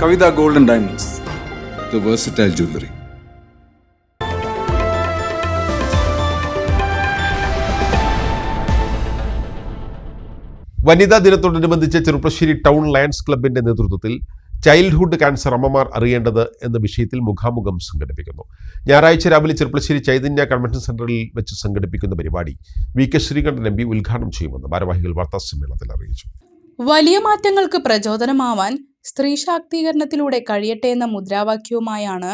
Kavitha golden diamonds. The versatile jewellery വനിതാ ദിനത്തോടനുബന്ധിച്ച് Cherpulassery town lions ക്ലബിന്റെ നേതൃത്വത്തിൽ ചൈൽഡ്ഹുഡ് ക്യാൻസർ അമ്മമാർ അറിയേണ്ടത് എന്ന വിഷയത്തിൽ മുഖാമുഖം സംഘടിപ്പിക്കുന്നു. ഞായറാഴ്ച രാവിലെ ചെറുപ്പശ്ശേരി ചൈതന്യ കൺവെൻഷൻ സെന്ററിൽ വെച്ച് സംഘടിപ്പിക്കുന്ന പരിപാടി V K Sreekandan M P ഉദ്ഘാടനം ചെയ്യുമെന്ന് ഭാരവാഹികൾ വാർത്താ സമ്മേളനത്തിൽ അറിയിച്ചു. വലിയ മാറ്റങ്ങൾക്ക് പ്രചോദനമാവാൻ സ്ത്രീ ശാക്തീകരണത്തിലൂടെ കഴിയട്ടെ എന്ന മുദ്രാവാക്യവുമായാണ്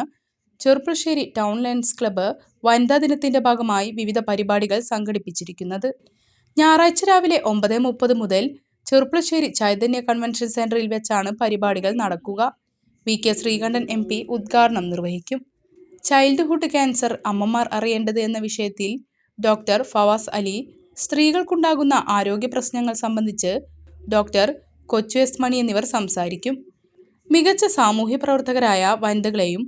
ചെറുപ്പശ്ശേരി ടൗൺ ലയൺസ് ക്ലബ്ബ് വനിതാ ദിനത്തിന്റെ ഭാഗമായി വിവിധ പരിപാടികൾ സംഘടിപ്പിച്ചിരിക്കുന്നത്. ഞായറാഴ്ച രാവിലെ ഒമ്പത് മുപ്പത് മുതൽ ചെറുപ്പശ്ശേരി ചൈതന്യ കൺവെൻഷൻ സെന്ററിൽ വെച്ചാണ് പരിപാടികൾ നടക്കുക. V. K. Sreekandan M. P ഉദ്ഘാടനം നിർവഹിക്കും. ചൈൽഡ്ഹുഡ് ക്യാൻസർ അമ്മമാർ അറിയേണ്ടത് എന്ന വിഷയത്തിൽ ഡോക്ടർ ഫവാസ് അലി സ്ത്രീകൾക്കുണ്ടാകുന്ന ആരോഗ്യ പ്രശ്നങ്ങൾ സംബന്ധിച്ച് ഡോക്ടർ കൊച്ചു എസ് മണി എന്നിവർ സംസാരിക്കും. മികച്ച സാമൂഹ്യ പ്രവർത്തകരായ വനിതകളെയും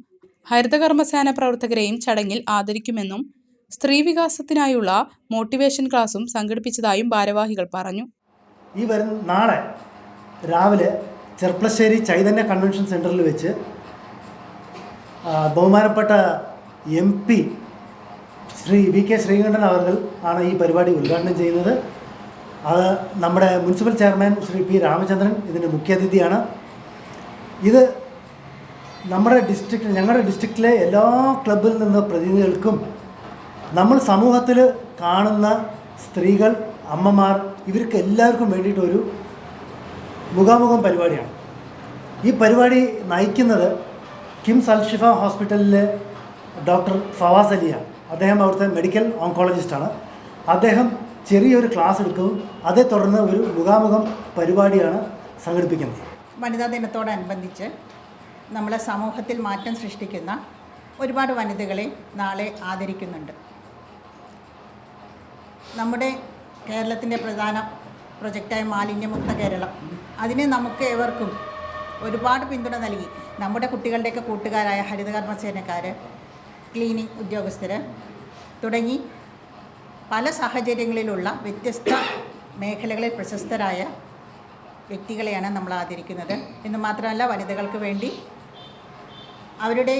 ഹരിതകർമ്മസേന പ്രവർത്തകരെയും ചടങ്ങിൽ ആദരിക്കുമെന്നും സ്ത്രീ വികാസത്തിനായുള്ള മോട്ടിവേഷൻ ക്ലാസും സംഘടിപ്പിച്ചതായും ഭാരവാഹികൾ പറഞ്ഞു. ഈ വരുന്ന നാളെ രാവിലെ ചെർപ്പളശ്ശേരി ചൈതന്യ കൺവെൻഷൻ സെന്ററിൽ വെച്ച് ബഹുമാനപ്പെട്ട M P Shri V K Sreekandan അവർ ആണ് ഈ പരിപാടി ഉദ്ഘാടനം ചെയ്യുന്നത്. അത് നമ്മുടെ municipal chairman Shri P Ramachandran ഇതിന്റെ മുഖ്യാതിഥിയാണ്. ഇത് നമ്മുടെ ഡിസ്ട്രിക്റ്റ് ഞങ്ങളുടെ ഡിസ്ട്രിക്റ്റിലെ എല്ലാ ക്ലബിൽ നിന്ന് പ്രതിനിധികൾക്കും നമ്മൾ സമൂഹത്തിൽ കാണുന്ന സ്ത്രീകൾ അമ്മമാർ ഇവർക്ക് എല്ലാവർക്കും വേണ്ടിയിട്ടൊരു മുഖാമുഖം പരിപാടിയാണ്. ഈ പരിപാടി നയിക്കുന്നത് കിംസ് അൽഷിഫ ഹോസ്പിറ്റലിലെ ഡോക്ടർ ഫവാസ് അലിയാണ്. അദ്ദേഹം അവിടുത്തെ മെഡിക്കൽ ഓങ്കോളജിസ്റ്റാണ് അദ്ദേഹം ചെറിയൊരു ക്ലാസ് എടുക്കും. അതേ തുടർന്ന് ഒരു മുഖാമുഖം പരിപാടിയാണ് സംഘടിപ്പിക്കുന്നത്. വനിതാ ദിനത്തോടനുബന്ധിച്ച് നമ്മളെ സമൂഹത്തിൽ മാറ്റം സൃഷ്ടിക്കുന്ന ഒരുപാട് വനിതകളെ നാളെ ആദരിക്കുന്നുണ്ട്. നമ്മുടെ കേരളത്തിന്റെ പ്രധാന പ്രൊജക്റ്റായ മാലിന്യമുക്ത കേരളം. അതിന് നമുക്ക് ഏവർക്കും ഒരുപാട് പിന്തുണ നൽകി. നമ്മുടെ കുട്ടികളുടെയൊക്കെ കൂട്ടുകാരായ ഹരിതകർമ്മസേനക്കാർ ക്ലീനിങ് ഉദ്യോഗസ്ഥർ തുടങ്ങി പല സാഹചര്യങ്ങളിലുള്ള വ്യത്യസ്ത മേഖലകളിൽ പ്രശസ്തരായ വ്യക്തികളെയാണ് നമ്മൾ ആദരിക്കുന്നത്. എന്ന് മാത്രമല്ല വനിതകൾക്ക് വേണ്ടി അവരുടെ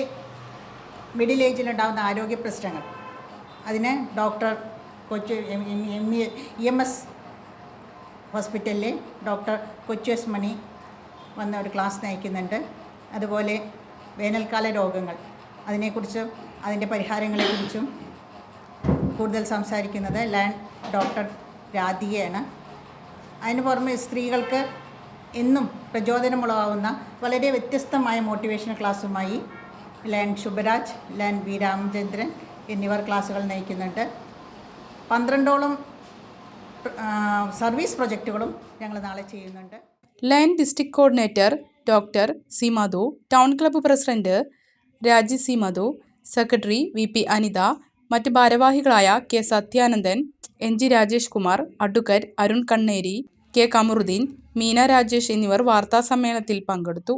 മിഡിൽ ഏജിലുണ്ടാകുന്ന ആരോഗ്യ പ്രശ്നങ്ങൾ. അതിന് doctor Kochu M M S ഹോസ്പിറ്റലിലെ ഡോക്ടർ കൊച്ചു എസ് മണി വന്ന ഒരു ക്ലാസ് നയിക്കുന്നുണ്ട്. അതുപോലെ വേനൽക്കാല രോഗങ്ങൾ. അതിനെക്കുറിച്ചും അതിന്റെ പരിഹാരങ്ങളെക്കുറിച്ചും കൂടുതൽ സംസാരിക്കുന്നത് ലാൻഡ് ഡോക്ടർ രാധികയാണ്. അതിന് പുറമെ സ്ത്രീകൾക്ക് എന്നും പ്രചോദനമുളവാകുന്ന വളരെ വ്യത്യസ്തമായ മോട്ടിവേഷൻ ക്ലാസ്സുമായി ലാൻ ശുഭരാജ് ലാൻ വി രാമചന്ദ്രൻ എന്നിവർ ക്ലാസ്സുകൾ നയിക്കുന്നുണ്ട്. പന്ത്രണ്ടോളം സർവീസ് പ്രൊജക്റ്റുകളും ഞങ്ങൾ നാളെ ചെയ്യുന്നുണ്ട്. Lion district coordinator doctor C Madhu town club president Raji C Madhu secretary V P Anitha മറ്റ് ഭാരവാഹികളായ K Sathyanandan N G Rajesh Kumar advocate Arun Kanneri K. Kamaruddin Meena Rajesh എന്നിവർ വാർത്താസമ്മേളനത്തിൽ പങ്കെടുത്തു.